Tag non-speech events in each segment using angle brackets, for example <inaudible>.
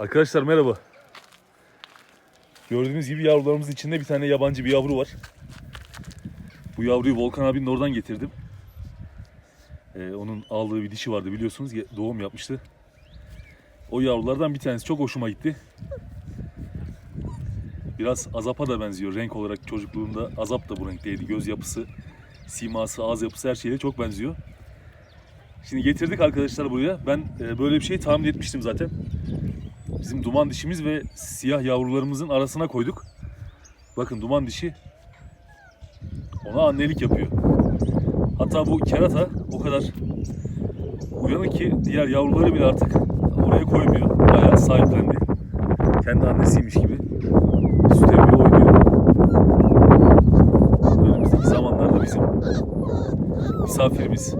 Arkadaşlar merhaba. Gördüğünüz gibi yavrularımızın içinde bir tane yabancı bir yavru var. Bu yavruyu Volkan abinin oradan getirdim. Ee, onun aldığı bir dişi vardı biliyorsunuz. Doğum yapmıştı. O yavrulardan bir tanesi çok hoşuma gitti. Biraz Azap'a da benziyor renk olarak çocukluğunda. Azap da bu renkteydi. Göz yapısı, siması, ağız yapısı her şeyle çok benziyor. Şimdi getirdik arkadaşlar buraya. Ben e, böyle bir şey tahmin etmiştim zaten. Bizim duman dişimiz ve siyah yavrularımızın arasına koyduk. Bakın duman dişi ona annelik yapıyor. Hatta bu kerata o kadar uyanık ki diğer yavruları bile artık oraya koymuyor. Bayağı sahiplendi. Kendi annesiymiş gibi. Süt emmiyor, oynuyor. Önümüzdeki zamanlarda bizim misafirimiz.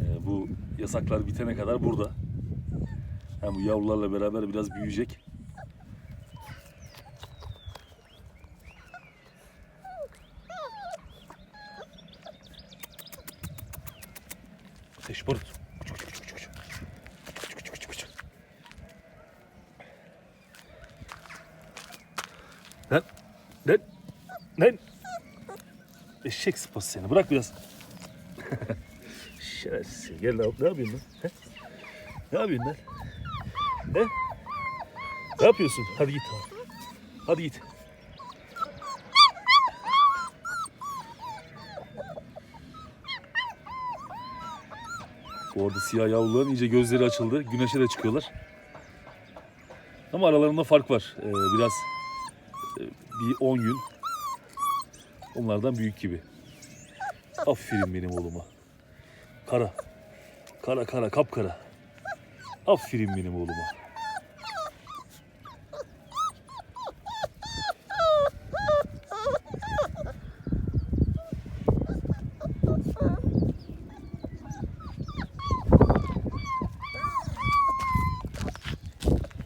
Ee, bu yasaklar bitene kadar burada. Hem bu yavrularla beraber biraz büyüyecek. Ateş barut. Lan, lan, lan. Eşek sıpası seni. Bırak biraz. <laughs> Şerefsiz. Gel ne, ne yapıyorsun lan? He? Ne yapıyorsun lan? He? Ne yapıyorsun? Hadi git. Hadi git. Bu arada siyah yavruların iyice gözleri açıldı. Güneşe de çıkıyorlar. Ama aralarında fark var. Ee, biraz e, bir 10 gün. Onlardan büyük gibi. Aferin benim oğluma. Kara. Kara kara kapkara. Aferin benim oğluma.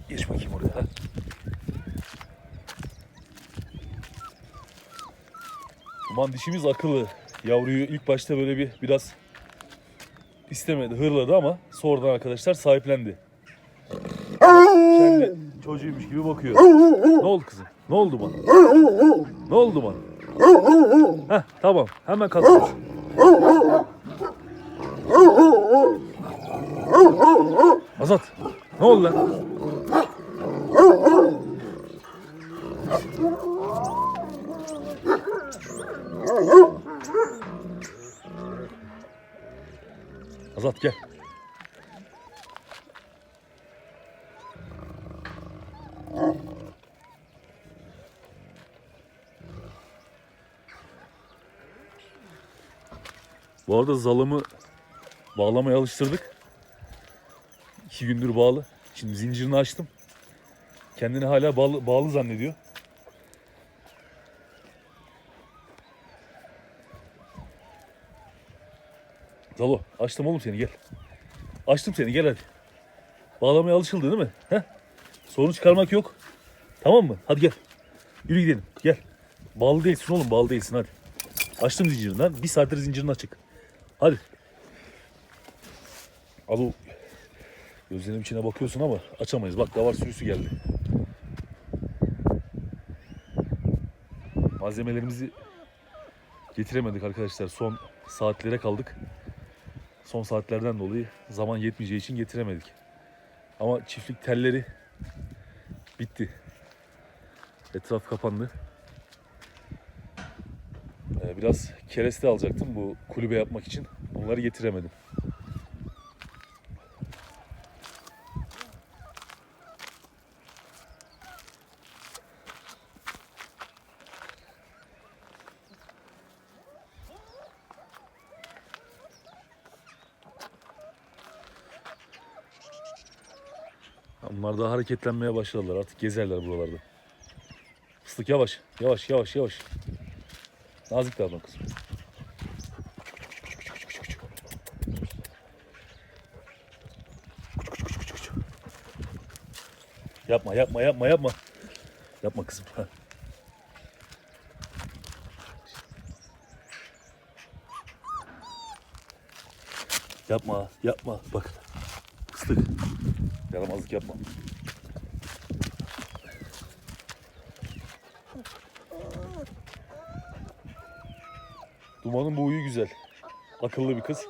Geç bakayım oraya. Aman dişimiz akıllı. Yavruyu ilk başta böyle bir biraz istemedi, hırladı ama sonradan arkadaşlar sahiplendi. Kendi çocuğuymuş gibi bakıyor. Ne oldu kızım? Ne oldu bana? Ne oldu bana? Heh, tamam. Hemen kalkıyoruz. Azat. Ne oldu lan? Azat gel. Bu arada zalımı bağlamaya alıştırdık. İki gündür bağlı. Şimdi zincirini açtım. Kendini hala bağlı, bağlı zannediyor. Zalo açtım oğlum seni gel. Açtım seni gel hadi. Bağlamaya alışıldı değil mi? Heh? Sorun çıkarmak yok. Tamam mı? Hadi gel. Yürü gidelim. Gel. Bağlı değilsin oğlum bağlı değilsin hadi. Açtım zincirini lan. Bir saattir zincirin açık. Hadi. Al o gözlerinin içine bakıyorsun ama açamayız. Bak davar sürüsü geldi. Malzemelerimizi getiremedik arkadaşlar. Son saatlere kaldık. Son saatlerden dolayı zaman yetmeyeceği için getiremedik. Ama çiftlik telleri bitti. Etraf kapandı. Ee, Biraz kereste alacaktım bu kulübe yapmak için. Bunları getiremedim. Onlar daha hareketlenmeye başladılar. Artık gezerler buralarda. Fıstık yavaş. Yavaş yavaş yavaş. Nazik davran kızım. Yapma yapma yapma yapma. Yapma kızım. Yapma yapma bak. fıstık. Yaramazlık yapma. Duman'ın bu huyu güzel. Akıllı bir kız.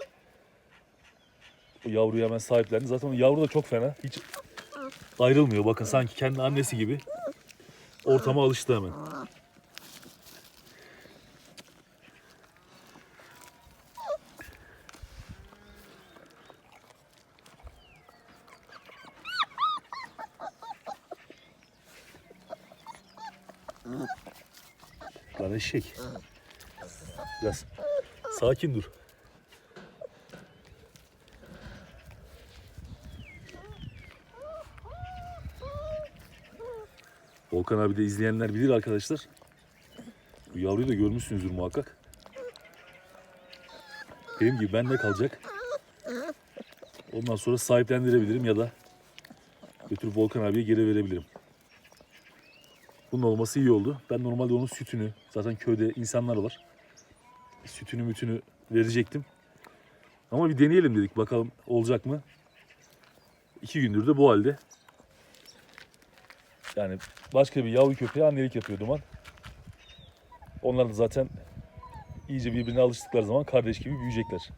O yavruyu hemen sahiplendi. Zaten yavru da çok fena. Hiç ayrılmıyor. Bakın sanki kendi annesi gibi. Ortama alıştı hemen. Lan eşek. Biraz sakin dur. Volkan abi de izleyenler bilir arkadaşlar. Bu yavruyu da görmüşsünüzdür muhakkak. Benim gibi bende kalacak. Ondan sonra sahiplendirebilirim ya da götürüp Volkan abiye geri verebilirim. Bunun olması iyi oldu. Ben normalde onun sütünü, zaten köyde insanlar var. Sütünü mütünü verecektim. Ama bir deneyelim dedik. Bakalım olacak mı? İki gündür de bu halde. Yani başka bir yavru köpeğe annelik yapıyor Duman. Onlar da zaten iyice birbirine alıştıkları zaman kardeş gibi büyüyecekler.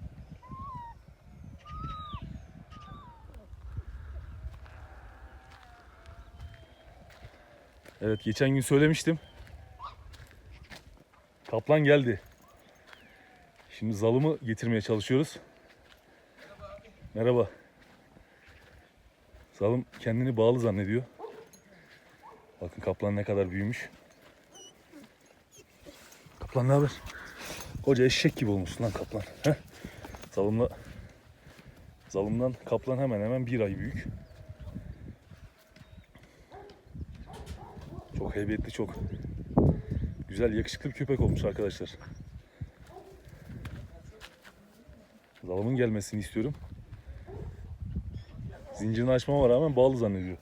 Evet geçen gün söylemiştim. Kaplan geldi. Şimdi zalımı getirmeye çalışıyoruz. Merhaba. Zalım kendini bağlı zannediyor. Bakın kaplan ne kadar büyümüş. Kaplan ne haber? Koca eşek gibi olmuş lan kaplan. Heh. Zalımla Zalımdan kaplan hemen hemen bir ay büyük. Çok heybetli, çok güzel, yakışıklı bir köpek olmuş arkadaşlar. Zalımın gelmesini istiyorum. Zincirini açmama rağmen bağlı zannediyor.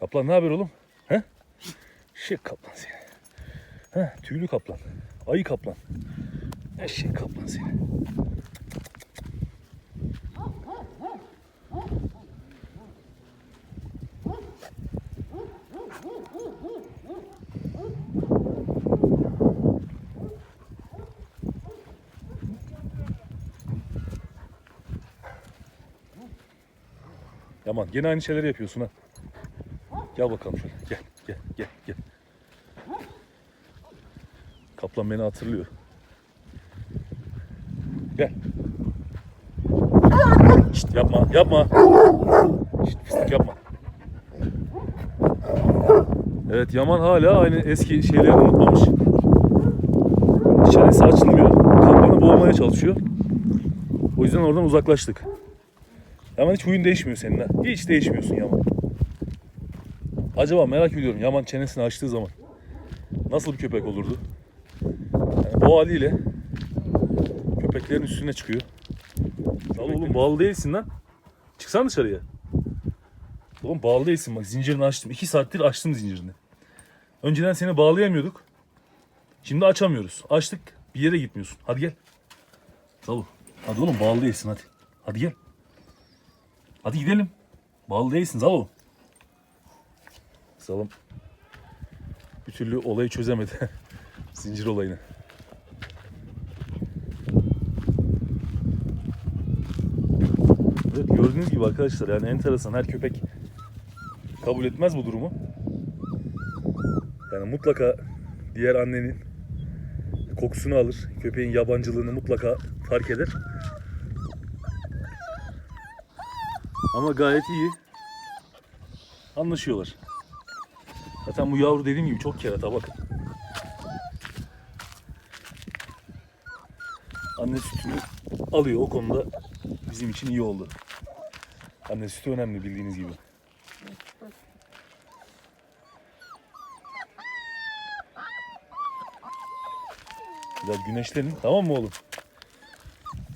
Kaplan ne haber oğlum? He? Şık kaplan seni. He, tüylü kaplan. Ayı kaplan. Eşek kaplan seni. Yaman gene aynı şeyleri yapıyorsun ha. Gel bakalım şöyle. Gel gel gel gel. Kaplan beni hatırlıyor. Gel. Şşt, yapma yapma. Şşt, fıstık yapma. Evet Yaman hala aynı eski şeyleri unutmamış. Çenesi açılmıyor. Kaplanı boğmaya çalışıyor. O yüzden oradan uzaklaştık. Yaman hiç huyun değişmiyor senin ha. Hiç değişmiyorsun Yaman. Acaba merak ediyorum Yaman çenesini açtığı zaman nasıl bir köpek olurdu? Yani bu haliyle köpeklerin üstüne çıkıyor. Al oğlum bağlı değilsin lan. Çıksana dışarıya. Oğlum bağlı değilsin bak zincirini açtım. İki saattir açtım zincirini. Önceden seni bağlayamıyorduk. Şimdi açamıyoruz. Açtık bir yere gitmiyorsun. Hadi gel. Salu. Hadi oğlum bağlı değilsin hadi. Hadi gel. Hadi gidelim. Bağlı değilsin Zalo. Zalım bir türlü olayı çözemedi. <laughs> Zincir olayını. Evet gördüğünüz gibi arkadaşlar yani enteresan her köpek kabul etmez bu durumu. Yani mutlaka diğer annenin kokusunu alır. Köpeğin yabancılığını mutlaka fark eder. Ama gayet iyi. Anlaşıyorlar. Zaten bu yavru dediğim gibi çok kerata bakın. Anne sütünü alıyor o konuda bizim için iyi oldu. Anne sütü önemli bildiğiniz gibi. Biraz güneşlenin tamam mı oğlum?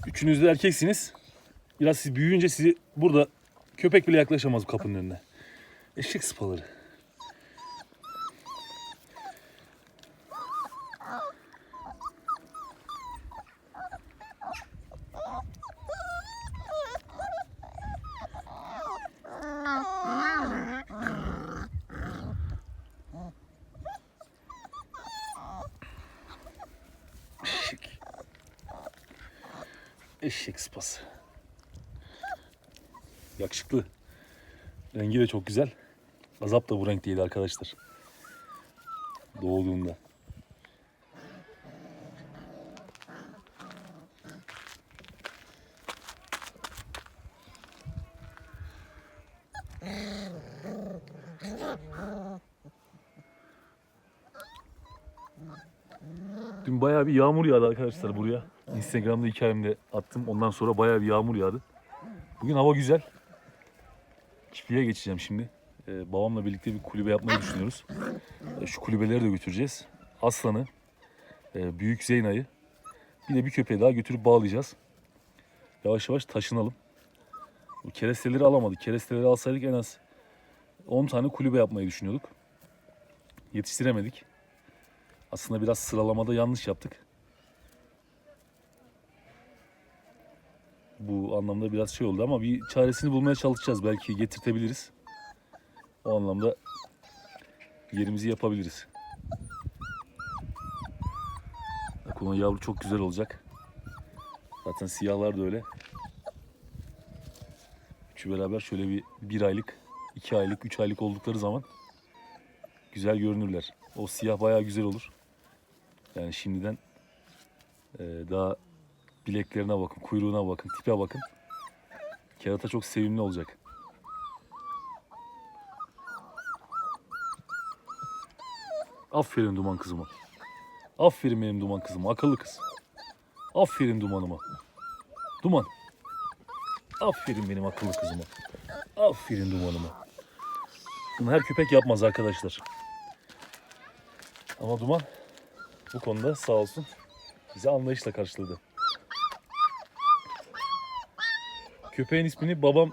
Üçünüz de erkeksiniz. Biraz siz büyüyünce sizi burada Köpek bile yaklaşamaz kapının önüne. Eşek sıpaları. Eşek. Eşek sıpası. Yakışıklı. Rengi de çok güzel. Azap da bu renkteydi arkadaşlar. Doğduğunda. Dün bayağı bir yağmur yağdı arkadaşlar buraya. Instagram'da hikayemde attım. Ondan sonra bayağı bir yağmur yağdı. Bugün hava güzel. Çiftliğe geçeceğim şimdi. Ee, babamla birlikte bir kulübe yapmayı düşünüyoruz. Ee, şu kulübeleri de götüreceğiz. Aslan'ı, e, Büyük Zeyna'yı, bir de bir köpeği daha götürüp bağlayacağız. Yavaş yavaş taşınalım. Bu keresteleri alamadık. Keresteleri alsaydık en az 10 tane kulübe yapmayı düşünüyorduk. Yetiştiremedik. Aslında biraz sıralamada yanlış yaptık. Bu anlamda biraz şey oldu ama bir çaresini bulmaya çalışacağız. Belki getirtebiliriz. O anlamda yerimizi yapabiliriz. Bak onun yavru çok güzel olacak. Zaten siyahlar da öyle. Üçü beraber şöyle bir bir aylık, iki aylık, üç aylık oldukları zaman güzel görünürler. O siyah bayağı güzel olur. Yani şimdiden e, daha bileklerine bakın, kuyruğuna bakın, tipe bakın. Kerata çok sevimli olacak. Aferin Duman kızıma. Aferin benim Duman kızıma, akıllı kız. Aferin Dumanıma. Duman. Aferin benim akıllı kızıma. Aferin Dumanıma. Bunu her köpek yapmaz arkadaşlar. Ama Duman bu konuda sağ olsun bizi anlayışla karşıladı. Köpeğin ismini babam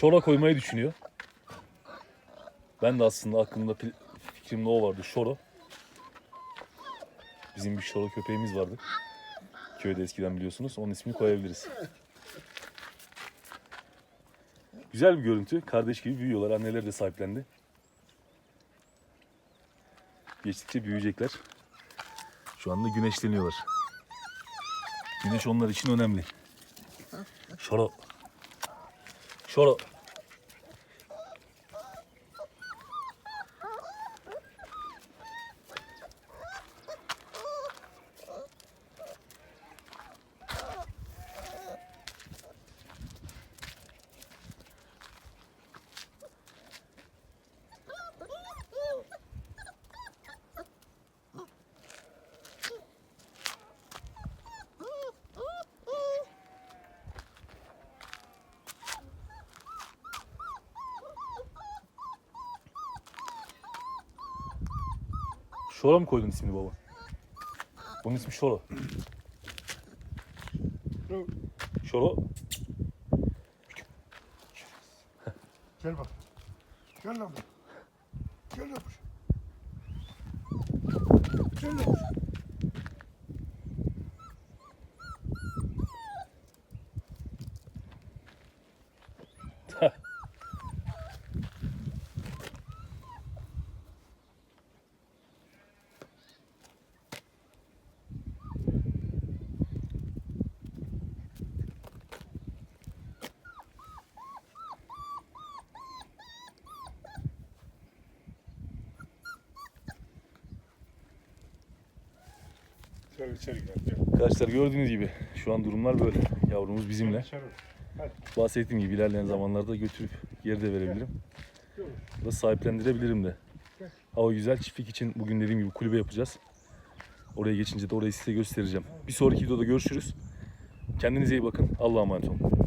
Şora koymayı düşünüyor. Ben de aslında aklımda fikrimde o vardı. Şoro. Bizim bir Şoro köpeğimiz vardı. Köyde eskiden biliyorsunuz. Onun ismini koyabiliriz. Güzel bir görüntü. Kardeş gibi büyüyorlar. Anneleri de sahiplendi. Geçtikçe büyüyecekler. Şu anda güneşleniyorlar. Güneş onlar için önemli. Şoro. Şoro. Şoro mu koydun ismini baba? Bunun ismi Şoro. Şoro. Gel bak. Gel lan. Gel içeri. Gel. Arkadaşlar gördüğünüz gibi şu an durumlar böyle. Yavrumuz bizimle. Bahsettiğim gibi ilerleyen zamanlarda götürüp geri de verebilirim. Da sahiplendirebilirim de. Hava güzel. Çiftlik için bugün dediğim gibi kulübe yapacağız. Oraya geçince de orayı size göstereceğim. Bir sonraki videoda görüşürüz. Kendinize iyi bakın. Allah'a emanet olun.